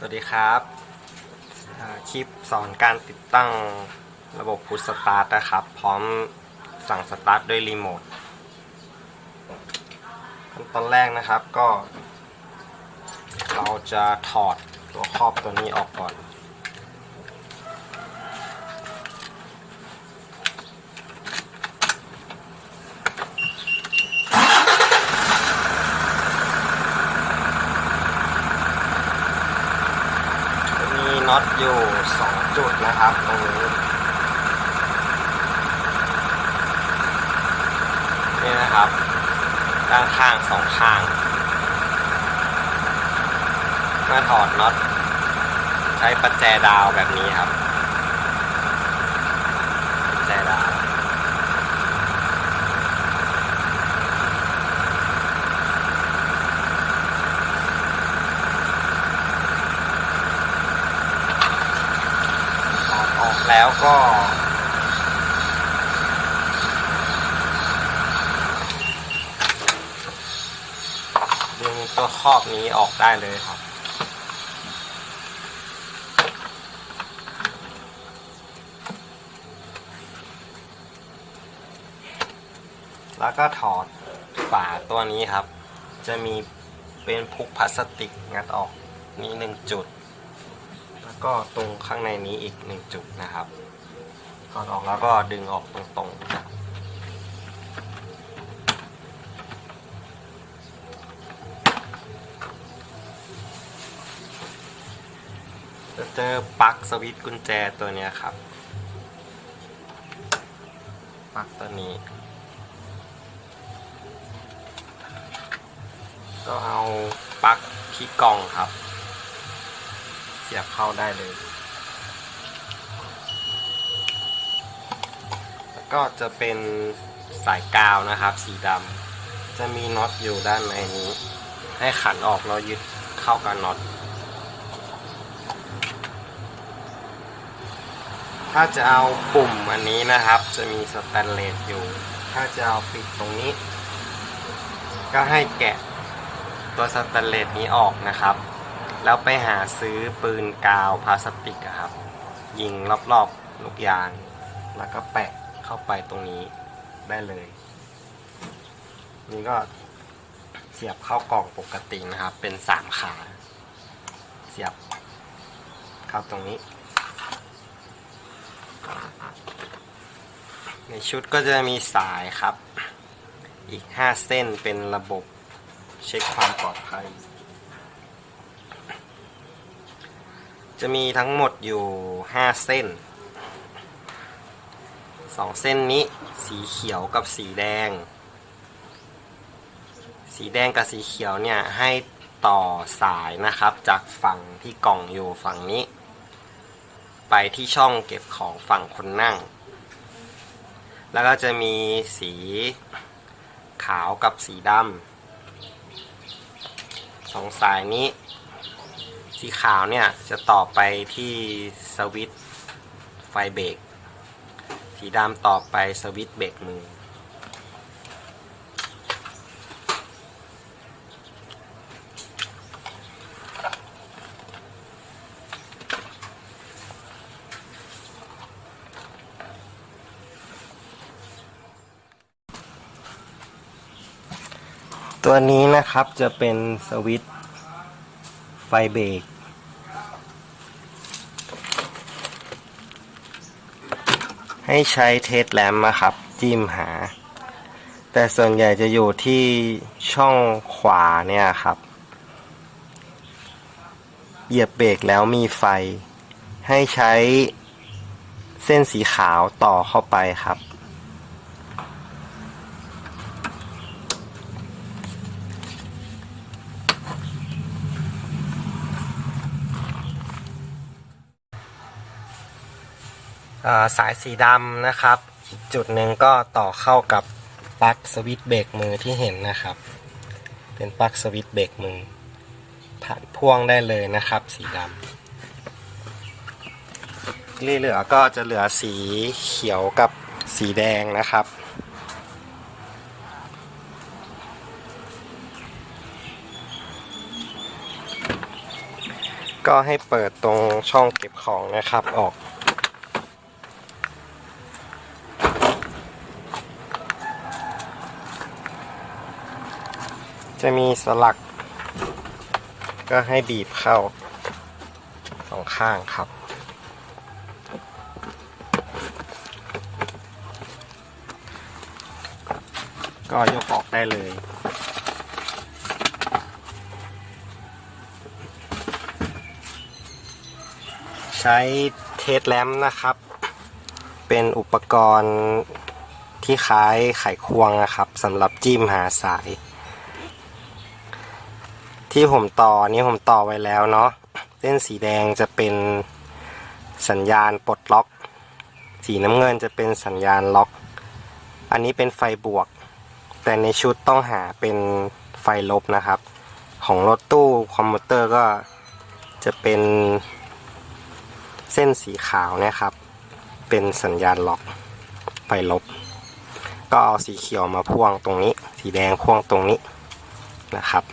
สวัสดีครับคลิปสอนการติดตั้งระบบพุชสตาร์ทนะครับ พร้อมสั่งสตาร์ทด้วยรีโมทขั้นตอนแรกนะครับก็ เราจะถอดตัวครอบตัวนี้ออกก่อน อตอยู่2จุดนะครับตรงนี้นี่นะครับด้านข้างสองข้างเมื่อถอดน็อตใช้ประแจดาวแบบนี้ครับ ประแจดาว ถอดออก แล้วก็ ดึงตัวครอบนี้ออกได้เลยครับแล้วก็ถอดฝาตัวนี้ครับ จะมีเป็นพุกพลาสติกงัดออกนี้หนึ่งจุด ก็ตรงข้างในนี้อีกหนึ่งจุดนะครับถอดออกแล้วก็ดึงออกตรงๆนะครับจะเจอปลั๊กสวิตช์กุญแจตัวนี้ครับปลั๊กตัวนี้ ก็เอาปลั๊กที่กล่องครับ เสียบเข้าได้เลย แล้วก็จะเป็นสายกาวนะครับ สีดำจะมีน็อตอยู่ด้านในนี้ ให้ขันออกเรายึดเข้ากับน็อต ถ้าจะเอาปุ่มอันนี้นะครับ จะมีสแตนเลสอยู่ ถ้าจะเอาปิดตรงนี้ ก็ให้แกะตัวสแตนเลสนี้ออกนะครับ แล้วไปหาซื้อปืนกาวพลาสติกครับ ยิงรอบๆลูกยาง แล้วก็แปะเข้าไปตรงนี้ได้เลย นี่ก็เสียบเข้ากล่องปกตินะครับ เป็นสามขา เสียบเข้าตรงนี้ ในชุดก็จะมีสายครับ อีก 5 เส้นเป็นระบบเช็คความปลอดภัย จะมีทั้งหมดอยู่ 5 เส้น 2 เส้นนี้สีเขียวกับสีแดง สีแดงกับสีเขียวเนี่ยให้ต่อสายนะครับ จากฝั่งที่กล่องอยู่ฝั่งนี้ ไปที่ช่องเก็บของฝั่งคนนั่ง แล้วก็จะมีสีขาวกับสีดำสองสายนี้ สีขาวเนี่ยจะต่อไปที่สวิตไฟเบรก สีดำต่อไปสวิตเบรกมือ ตัวนี้นะครับจะเป็นสวิตช์ ไฟเบรกให้ใช้เทสแลมนะครับ จิ้มหา แต่ส่วนใหญ่จะอยู่ที่ช่องขวาเนี่ยครับ เหยียบเบรกแล้วมีไฟ ให้ใช้เส้นสีขาวต่อเข้าไปครับ สายสีดำนะครับ จุดหนึ่งก็ต่อเข้ากับปลั๊กสวิตช์เบรกมือที่เห็นนะครับ เป็นปลั๊กสวิตช์เบรกมือผ่านพ่วงได้เลยนะครับ สีดำที่เหลือก็จะเหลือสีเขียวกับสีแดงนะครับก็ให้เปิดตรงช่องเก็บของนะครับออก จะมีสลัก ก็ให้บีบเข้าสองข้างครับ ก็ยกออกได้เลยใช้เทสแลมนะครับ เป็นอุปกรณ์ที่คล้ายไขควงนะครับสำหรับจิ้มหาสาย ที่ผมต่อนี้ผมต่อไว้แล้วเนาะเส้นสีแดงจะเป็นสัญญาณปลดล็อก สีน้ำเงินจะเป็นสัญญาณล็อก อันนี้เป็นไฟบวก แต่ในชุดต้องหาเป็นไฟลบนะครับ ของรถตู้คอมพิวเตอร์ก็จะเป็นเส้นสีขาวนะครับ เป็นสัญญาณล็อกไฟลบ ก็เอาสีเขียวมาพ่วงตรงนี้ สีแดงพ่วงตรงนี้นะครับ